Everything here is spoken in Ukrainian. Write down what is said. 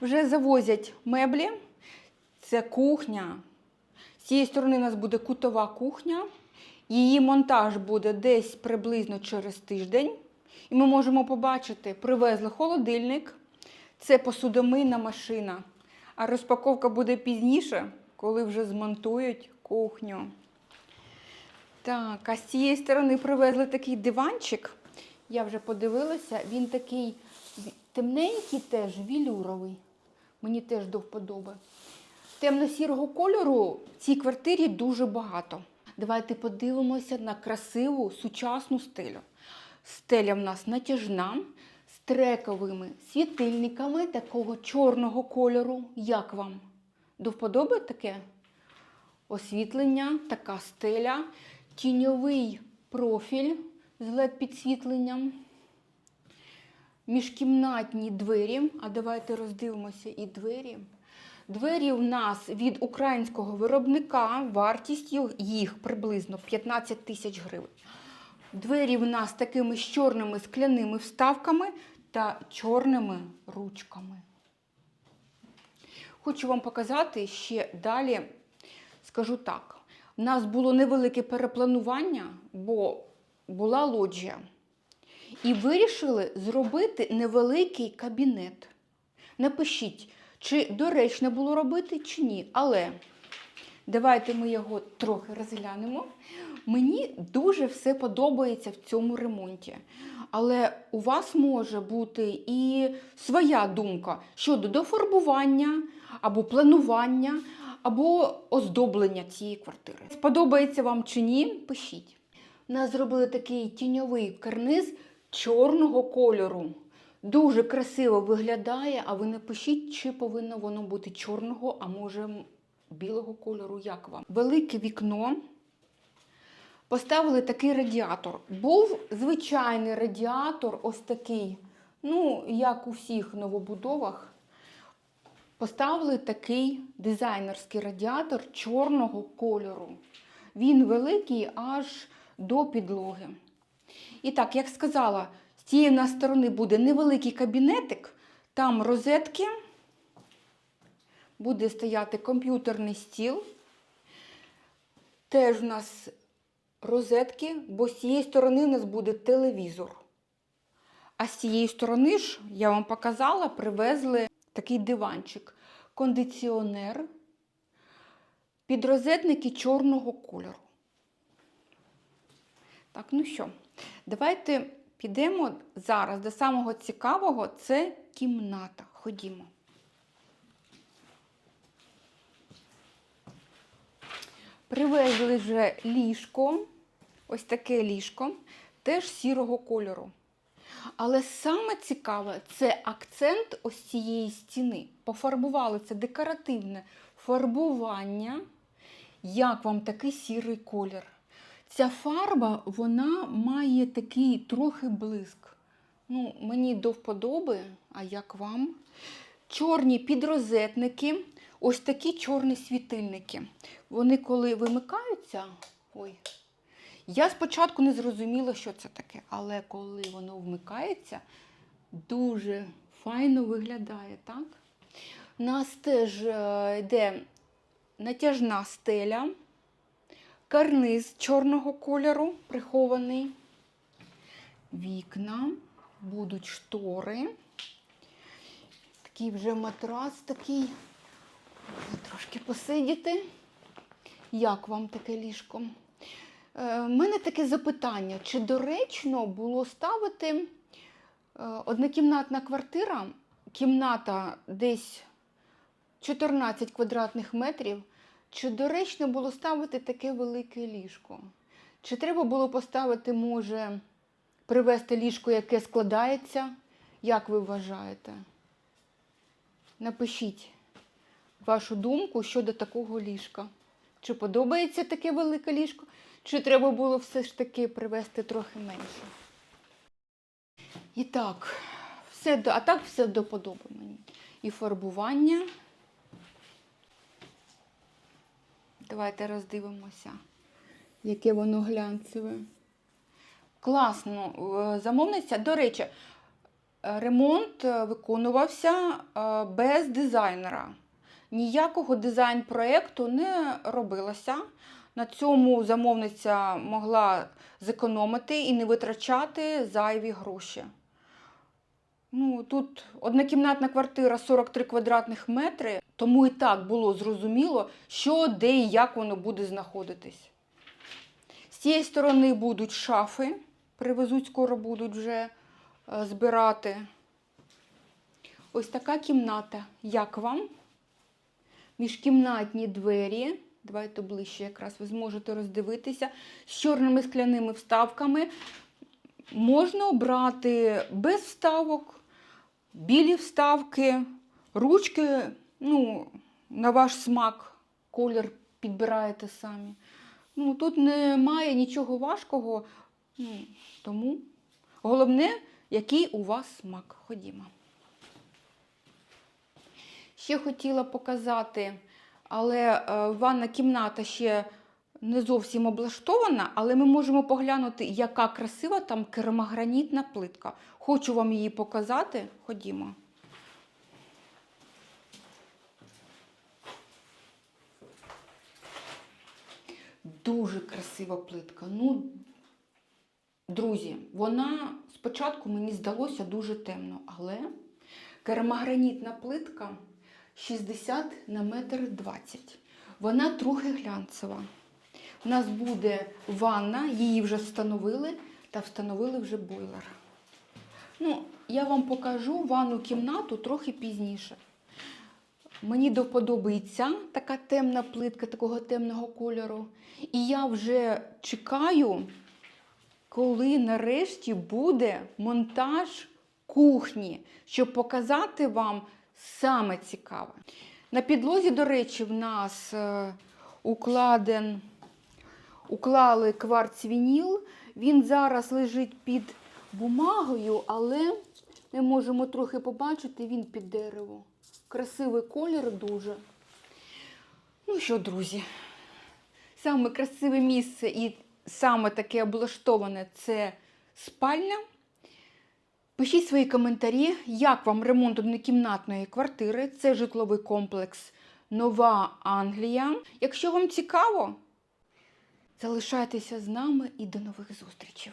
Вже завозять меблі. Це кухня. З цієї сторони у нас буде кутова кухня. Її монтаж буде десь приблизно через тиждень. І ми можемо побачити, привезли холодильник, це посудомийна машина. А розпаковка буде пізніше, коли вже змонтують кухню. Так, а з цієї сторони привезли такий диванчик. Я вже подивилася, він такий темненький теж, вілюровий. Мені теж до вподоби. Темно-сірого кольору в цій квартирі дуже багато. Давайте подивимося на красиву сучасну стелю. Стеля в нас натяжна, з трековими світильниками такого чорного кольору. Як вам? До вподоби таке? освітлення, така стеля, тіньовий профіль з LED-підсвітленням, міжкімнатні двері. А давайте роздивимося і двері. Двері в нас від українського виробника, вартість їх- приблизно 15 тисяч гривень. Двері в нас такими з чорними скляними вставками та чорними ручками. Хочу вам показати ще далі Скажу так, у нас було невелике перепланування, бо була лоджія. І вирішили зробити невеликий кабінет. Напишіть, чи доречно було робити, чи ні. Але давайте ми його трохи розглянемо. Мені дуже все подобається в цьому ремонті. Але у вас може бути і своя думка щодо дофарбування або планування, або оздоблення цієї квартири. Сподобається вам чи ні? Пишіть. Нас зробили такий тіньовий карниз чорного кольору. Дуже красиво виглядає, а ви напишіть, чи повинно воно бути чорного, а може білого кольору, як вам. Велике вікно. Поставили такий радіатор. Був звичайний радіатор, ось такий, ну, як у всіх новобудовах. Поставили такий дизайнерський радіатор чорного кольору. Він великий аж до підлоги. І так, як сказала, з цієї сторони буде невеликий кабінетик, там розетки, буде стояти комп'ютерний стіл. Теж у нас розетки, бо з цієї сторони у нас буде телевізор. А з цієї сторони ж, я вам показала, привезли такий диванчик, кондиціонер, підрозетники чорного кольору. Так, ну що, давайте підемо зараз до самого цікавого це кімната. Ходімо. Привезли вже ліжко, ось таке ліжко, теж сірого кольору. Але саме цікаве це акцент ось цієї стіни. Пофарбували це декоративне фарбування. Як вам такий сірий колір? Ця фарба вона має такий трохи блиск. Ну, Мені до вподоби, а як вам? Чорні підрозетники, ось такі чорні світильники. Вони коли вимикаються. Ой, я спочатку не зрозуміла, що це таке, але коли воно вмикається, дуже файно виглядає, так? У нас теж е, йде натяжна стеля, карниз чорного кольору, прихований, вікна, будуть штори. Такий вже матрас такий. Можна трошки посидіти. Як вам таке ліжко? У мене таке запитання: чи доречно було ставити е, однокімнатна квартира, кімната десь 14 квадратних метрів, чи доречно було ставити таке велике ліжко? Чи треба було поставити, може, привезти ліжко, яке складається? Як ви вважаєте? Напишіть вашу думку щодо такого ліжка. Чи подобається таке велике ліжко? Чи треба було все ж таки привезти трохи менше? І так, все, а так все до мені. І фарбування. Давайте роздивимося, яке воно глянцеве. Класно. е, Замовниця, до речі, Ремонт виконувався е, без дизайнера. Ніякого дизайн-проєкту не робилося. На цьому замовниця могла зекономити і не витрачати зайві гроші. Ну, тут однокімнатна квартира 43 квадратних метри, тому і так було зрозуміло, що, де і як воно буде знаходитись. З цієї сторони будуть шафи, привезуть, скоро будуть вже е, збирати. Ось така кімната. Як вам? Міжкімнатні двері. Давайте ближче, якраз ви зможете роздивитися. З чорними скляними вставками. Можна обрати без вставок, білі вставки, ручки, ну, на ваш смак, колір підбираєте самі. Ну, тут немає нічого важкого, ну, тому головне, який у вас смак. Ходімо. Ще хотіла показати, але е, ванна кімната ще не зовсім облаштована, але ми можемо поглянути, яка красива там керамогранітна плитка. Хочу вам її показати. Ходімо. Дуже красива плитка. Ну, друзі, вона спочатку мені здалося дуже темно, але керамогранітна плитка 60 на метр 20. Вона трохи глянцева. У нас буде ванна, її вже встановили та встановили вже бойлер. Ну, я вам покажу ванну кімнату трохи пізніше. Мені доподобається така темна плитка, такого темного кольору. І я вже чекаю, коли нарешті буде монтаж кухні, щоб показати вам саме цікаве. На підлозі, до речі, в нас е, укладен, уклали кварц-вініл. Він зараз лежить під бумагою, але ми можемо трохи побачити, він під дерево. Красивий колір дуже. Ну що, друзі, саме красиве місце і саме таке облаштоване це спальня. Пишіть свої коментарі, як вам ремонт однокімнатної квартири. Це житловий комплекс Нова Англія. Якщо вам цікаво, залишайтеся з нами і до нових зустрічей.